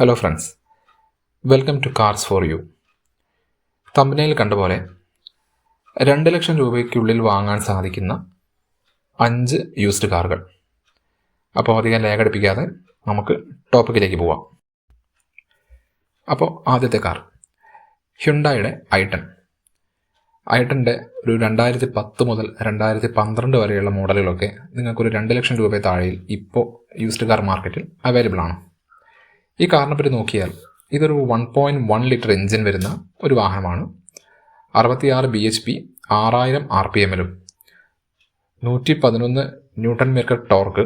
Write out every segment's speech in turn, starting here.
Hello friends welcome to cars for you തമ്പനയിൽ കണ്ട പോലെ രണ്ട് ലക്ഷം രൂപയ്ക്കുള്ളിൽ വാങ്ങാൻ സാധിക്കുന്ന അഞ്ച് യൂസ്ഡ് കാറുകൾ. അപ്പോൾ അധികം ലേഖടിപ്പിക്കാതെ നമുക്ക് ടോപ്പിക്കിലേക്ക് പോവാം. അപ്പോൾ ആദ്യത്തെ കാർ ഹ്യുണ്ടായുടെ ഐട്ടൺ ഐട്ടന്റെ ഒരു രണ്ടായിരത്തി പത്ത് മുതൽ രണ്ടായിരത്തി പന്ത്രണ്ട് വരെയുള്ള മോഡലുകളൊക്കെ നിങ്ങൾക്കൊരു രണ്ട് ലക്ഷം രൂപ താഴെയിൽ ഇപ്പോൾ യൂസ്ഡ് കാർ മാർക്കറ്റിൽ അവൈലബിൾ ആണ്. ഈ കാറിനെ പറ്റി നോക്കിയാൽ ഇതൊരു one point one litre engine വരുന്ന ഒരു വാഹനമാണ്. അറുപത്തിയാറ് ബി എച്ച് പി ആറായിരം ആർ പി എമ്മിലും നൂറ്റി പതിനൊന്ന് ന്യൂട്ടൺ മീറ്റർ ടോർക്ക്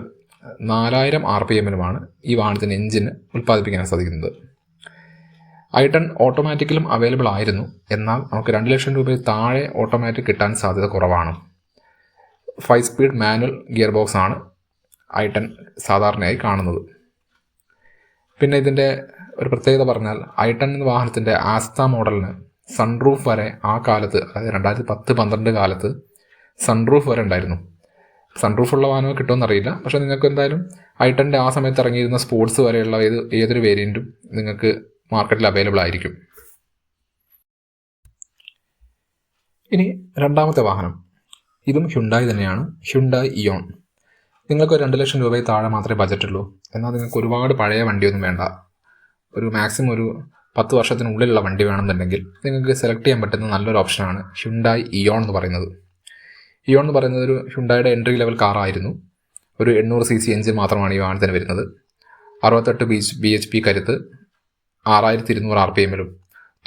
നാലായിരം ആർ പി എമ്മിലുമാണ് ഈ വാഹനത്തിന്റെ എഞ്ചിന് ഉൽപ്പാദിപ്പിക്കാൻ സാധിക്കുന്നത്. ഐട്ടൺ ഓട്ടോമാറ്റിക്കലും അവൈലബിൾ ആയിരുന്നു. എന്നാൽ നമുക്ക് രണ്ട് ലക്ഷം രൂപയിൽ താഴെ ഓട്ടോമാറ്റിക് കിട്ടാൻ സാധ്യത കുറവാണ്. Five speed manual gear box ആണ് ഐട്ടൺ സാധാരണയായി കാണുന്നത്. പിന്നെ ഇതിന്റെ ഒരു പ്രത്യേകത പറഞ്ഞാൽ ഐട്ടൺ എന്ന വാഹനത്തിന്റെ ആസ്ത മോഡലിന് സൺറൂഫ് വരെ ആ കാലത്ത് അതായത് രണ്ടായിരത്തി പത്ത് പന്ത്രണ്ട് കാലത്ത് സൺറൂഫ് വരെ ഉണ്ടായിരുന്നു. സൺറൂഫ് ഉള്ള വാഹനം കിട്ടുമെന്നറിയില്ല പക്ഷെ നിങ്ങൾക്ക് എന്തായാലും ഐട്ടന്റെ ആ സമയത്ത് ഇറങ്ങിയിരുന്ന സ്പോർട്സ് വരെയുള്ള ഏത് ഏതൊരു വേരിയന്റും നിങ്ങൾക്ക് മാർക്കറ്റിൽ അവൈലബിൾ ആയിരിക്കും. ഇനി രണ്ടാമത്തെ വാഹനം. ഇതും ഹ്യുണ്ടായി തന്നെയാണ്. ഹ്യുണ്ടായി ഇയോൺ നിങ്ങൾക്ക് ഒരു രണ്ട് ലക്ഷം രൂപയിൽ താഴെ മാത്രമേ ബജറ്റുള്ളൂ എന്നാൽ നിങ്ങൾക്ക് ഒരുപാട് പഴയ വണ്ടിയൊന്നും വേണ്ട. ഒരു മാക്സിമം ഒരു പത്ത് വർഷത്തിനുള്ളിലുള്ള വണ്ടി വേണമെന്നുണ്ടെങ്കിൽ നിങ്ങൾക്ക് സെലക്ട് ചെയ്യാൻ പറ്റുന്ന നല്ലൊരു ഓപ്ഷനാണ് ഹ്യുണ്ടായി ഇയോൺ എന്ന് പറയുന്നത്. ഇയോൺ എന്ന് പറയുന്നത് ഒരു ഹ്യുണ്ടായുടെ എൻട്രി ലെവൽ കാറായിരുന്നു ഒരു എണ്ണൂറ് സി സി എഞ്ചിൻ മാത്രമാണ് ഈ വാഹനത്തിന് വരുന്നത്. അറുപത്തെട്ട് ബി ബി എച്ച് പി കരുത്ത് ആറായിരത്തി ഇരുന്നൂറ് ആർ പി എമ്മിലും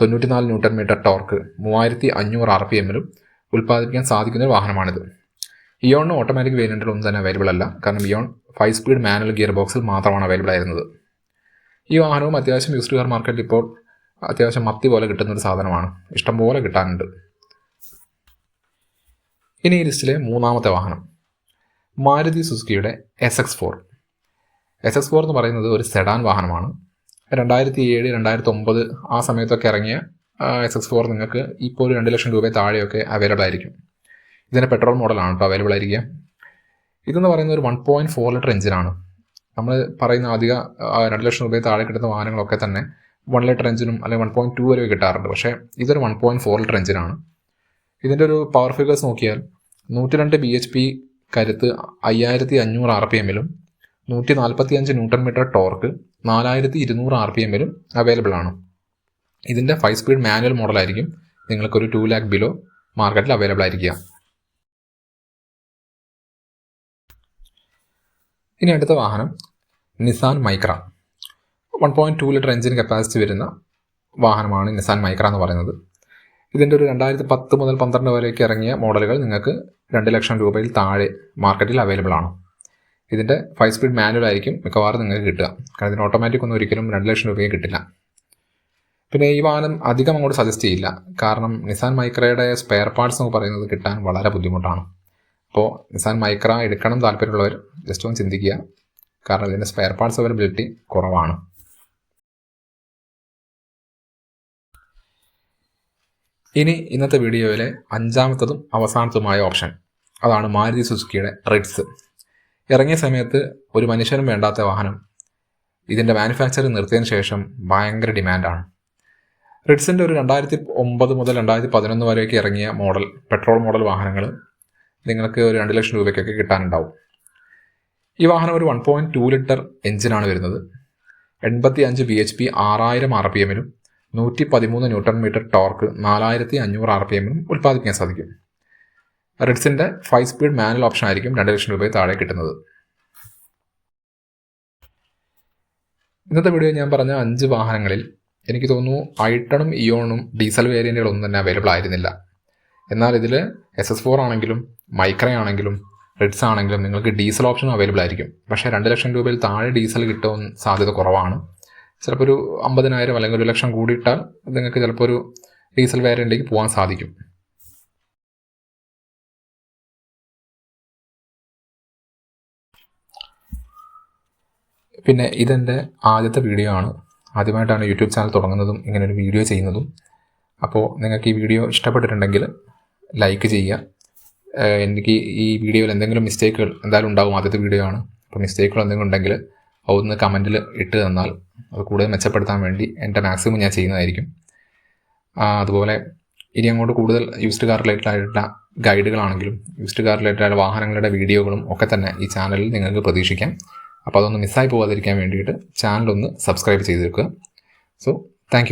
തൊണ്ണൂറ്റിനാല് ന്യൂട്ടൺ മീറ്റർ ടോർക്ക് മൂവായിരത്തി അഞ്ഞൂറ് ആർ പി എമ്മിലും ഉൽപ്പാദിപ്പിക്കാൻ സാധിക്കുന്ന ഒരു വാഹനമാണിത്. ഇയോണിന് ഓട്ടോമാറ്റിക് വേരിയന്റുകളൊന്നും തന്നെ അവൈലബിൾ അല്ല. കാരണം Eon five speed manual gear ബോക്സിൽ മാത്രമാണ് അവൈലബിൾ ആയിരുന്നത്. ഈ വാഹനവും അത്യാവശ്യം യൂസ്ഡ് കാർ മാർക്കറ്റിൽ ഇപ്പോൾ അത്യാവശ്യം മത്തി പോലെ കിട്ടുന്ന ഒരു സാധനമാണ്. ഇഷ്ടം പോലെ കിട്ടാനുണ്ട്. ഇനി ഈ ലിസ്റ്റിലെ മൂന്നാമത്തെ വാഹനം. Maruti സുസുക്കിയുടെ S X four S X four എന്ന് പറയുന്നത് ഒരു സെഡാൻ വാഹനമാണ്. രണ്ടായിരത്തി ഏഴ് രണ്ടായിരത്തി ഒമ്പത് ആ സമയത്തൊക്കെ ഇറങ്ങിയ എസ് എക്സ് ഫോർ നിങ്ങൾക്ക് ഇപ്പോൾ ഒരു രണ്ട് ലക്ഷം രൂപ താഴെയൊക്കെ അവൈലബിൾ ആയിരിക്കും. ഇതിന്റെ പെട്രോൾ മോഡലാണ് കേട്ടോ അവൈലബിൾ ആയിരിക്കുക. ഇതെന്ന് പറയുന്ന ഒരു വൺ പോയിന്റ് ഫോർ ലിറ്റർ എഞ്ചിനാണ് നമ്മൾ പറയുന്ന അധിക രണ്ട് ലക്ഷം രൂപയിൽ താഴെ കിട്ടുന്ന വാഹനങ്ങളൊക്കെ തന്നെ വൺ ലിറ്റർ എഞ്ചിനും അല്ലെങ്കിൽ വൺ പോയിന്റ് ടു വരെ കിട്ടാറുണ്ട്. പക്ഷേ ഇതൊരു വൺ പോയിന്റ് ഫോർ ലിറ്റർ എഞ്ചിനാണ് ഇതിന്റെ ഒരു പവർ ഫിഗേഴ്സ് നോക്കിയാൽ നൂറ്റി രണ്ട് ബി എച്ച് പി കരുത്ത് അയ്യായിരത്തി അഞ്ഞൂറ് ആർ പി എമ്മിലും നൂറ്റി നാൽപ്പത്തി അഞ്ച് ന്യൂട്ടൺ മീറ്റർ ടോർക്ക് നാലായിരത്തി ഇരുന്നൂറ് ആർ പി എമ്മിലും അവൈലബിൾ ആണ്. ഇതിന്റെ ഫൈവ് സ്പീഡ് മാനുവൽ മോഡലായിരിക്കും നിങ്ങൾക്കൊരു ടു ലാക്ക് ബിലോ മാർക്കറ്റിൽ അവൈലബിൾ ആയിരിക്കുക. ഇനി അടുത്ത വാഹനം Nissan Micra one point two litre engine capacity വരുന്ന വാഹനമാണ് നിസാൻ മൈക്ര എന്ന് പറയുന്നത്. ഇതിന്റെ ഒരു രണ്ടായിരത്തി പത്ത് മുതൽ പന്ത്രണ്ട് വരെയൊക്കെ ഇറങ്ങിയ മോഡലുകൾ നിങ്ങൾക്ക് രണ്ട് ലക്ഷം രൂപയിൽ താഴെ മാർക്കറ്റിൽ അവൈലബിൾ ആണ്. ഇതിന്റെ ഫൈവ് സ്പീഡ് മാനുവൽ ആയിരിക്കും മിക്കവാറും നിങ്ങൾക്ക് കിട്ടുക. കാരണം ഇതിന് ഓട്ടോമാറ്റിക് ഒന്നും ഒരിക്കലും രണ്ട് ലക്ഷം രൂപയും കിട്ടില്ല. പിന്നെ ഈ വാഹനം അധികം അങ്ങോട്ട് സജസ്റ്റ് ചെയ്യില്ല. കാരണം നിസാൻ മൈക്രയുടെ സ്പെയർ പാർട്സ് എന്ന് പറയുന്നത് കിട്ടാൻ വളരെ ബുദ്ധിമുട്ടാണ്. അപ്പോൾ നിസാൻ മൈക്ര എടുക്കണം താല്പര്യമുള്ളവർ ജസ്റ്റ് ഒന്ന് ചിന്തിക്കുക. കാരണം ഇതിന്റെ സ്പെയർ പാർട്സ് അവൈലബിലിറ്റി കുറവാണ്. ഇനി ഇന്നത്തെ വീഡിയോയിലെ അഞ്ചാമത്തതും അവസാനത്തതുമായ ഓപ്ഷൻ അതാണ് മാരുതി സുസുക്കിയുടെ റിഡ്സ് ഇറങ്ങിയ സമയത്ത് ഒരു മനുഷ്യനും വേണ്ടാത്ത വാഹനം. ഇതിന്റെ മാനുഫാക്ചറിങ് നിർത്തിയതിന് ശേഷം ഭയങ്കര ഡിമാൻഡാണ് റിഡ്സിന്റെ ഒരു രണ്ടായിരത്തി ഒമ്പത് മുതൽ രണ്ടായിരത്തി പതിനൊന്ന് വരെയൊക്കെ ഇറങ്ങിയ മോഡൽ പെട്രോൾ മോഡൽ വാഹനങ്ങൾ നിങ്ങൾക്ക് ഒരു രണ്ട് ലക്ഷം രൂപയ്ക്കൊക്കെ കിട്ടാനുണ്ടാവും. ഈ വാഹനം ഒരു വൺ പോയിന്റ് ടു ലിറ്റർ എഞ്ചിനാണ് വരുന്നത്. എൺപത്തി അഞ്ച് ബി എച്ച് പി ആറായിരം ആർ പി എമ്മിലും നൂറ്റി പതിമൂന്ന് ന്യൂട്ടൺ മീറ്റർ ടോർക്ക് നാലായിരത്തി അഞ്ഞൂറ് ആർ പി എമ്മിലും ഉൽപ്പാദിപ്പിക്കാൻ സാധിക്കും. റിഡ്സിന്റെ ഫൈവ് സ്പീഡ് മാനുവൽ ഓപ്ഷൻ ആയിരിക്കും രണ്ട് ലക്ഷം രൂപയിൽ താഴെ കിട്ടുന്നത്. ഇന്നത്തെ വീഡിയോ ഞാൻ പറഞ്ഞ അഞ്ച് വാഹനങ്ങളിൽ എനിക്ക് തോന്നുന്നു ഐട്ടണും ഇയോണും ഡീസൽ വേരിയന്റുകളൊന്നും തന്നെ അവൈലബിൾ ആയിരുന്നില്ല. എന്നാൽ ഇതിൽ എസ് എസ് ഫോർ ആണെങ്കിലും മൈക്ര ആണെങ്കിലും റെഡ്സ് ആണെങ്കിലും നിങ്ങൾക്ക് ഡീസൽ ഓപ്ഷൻ അവൈലബിൾ ആയിരിക്കും. പക്ഷേ രണ്ട് ലക്ഷം രൂപയിൽ താഴെ ഡീസൽ കിട്ടാൻ സാധ്യത കുറവാണ്. ചിലപ്പോൾ ഒരു അമ്പതിനായിരം അല്ലെങ്കിൽ ഒരു ലക്ഷം കൂടിയിട്ടാൽ നിങ്ങൾക്ക് ചിലപ്പോൾ ഒരു ഡീസൽ വേരിയന്റിലേക്ക് പോകാൻ സാധിക്കും. പിന്നെ ഇതെന്റെ ആദ്യത്തെ വീഡിയോ ആണ്. ആദ്യമായിട്ടാണ് യൂട്യൂബ് ചാനൽ തുടങ്ങുന്നതും ഇങ്ങനെ ഒരു വീഡിയോ ചെയ്യുന്നതും. അപ്പോൾ നിങ്ങൾക്ക് ഈ വീഡിയോ ഇഷ്ടപ്പെട്ടിട്ടുണ്ടെങ്കിൽ ലൈക്ക് ചെയ്യുക. എനിക്ക് ഈ വീഡിയോയിൽ എന്തെങ്കിലും മിസ്റ്റേക്കുകൾ എന്തായാലും ഉണ്ടാകും ആദ്യത്തെ വീഡിയോ ആണ്. അപ്പോൾ മിസ്റ്റേക്കുകൾ എന്തെങ്കിലും ഉണ്ടെങ്കിൽ ഒന്ന് കമന്റിൽ ഇട്ട് തന്നാൽ അത് കൂടുതൽ മെച്ചപ്പെടുത്താൻ വേണ്ടി എന്റെ മാക്സിമം ഞാൻ ചെയ്യുന്നതായിരിക്കും. അതുപോലെ ഇനി അങ്ങോട്ട് കൂടുതൽ യൂസ്ഡ് കാർ റിലേറ്റഡ് ആയിട്ടുള്ള ഗൈഡുകളാണെങ്കിലും യൂസ്ഡ് കാർ റിലേറ്റഡ് ആയ വാഹനങ്ങളുടെ വീഡിയോകളും ഒക്കെ തന്നെ ഈ ചാനലിൽ നിങ്ങൾക്ക് പ്രതീക്ഷിക്കാം. അപ്പോൾ അതൊന്ന് മിസ്സായി പോകാതിരിക്കാൻ വേണ്ടിയിട്ട് ചാനലൊന്ന് സബ്സ്ക്രൈബ് ചെയ്ത് വെക്കുക സോ താങ്ക്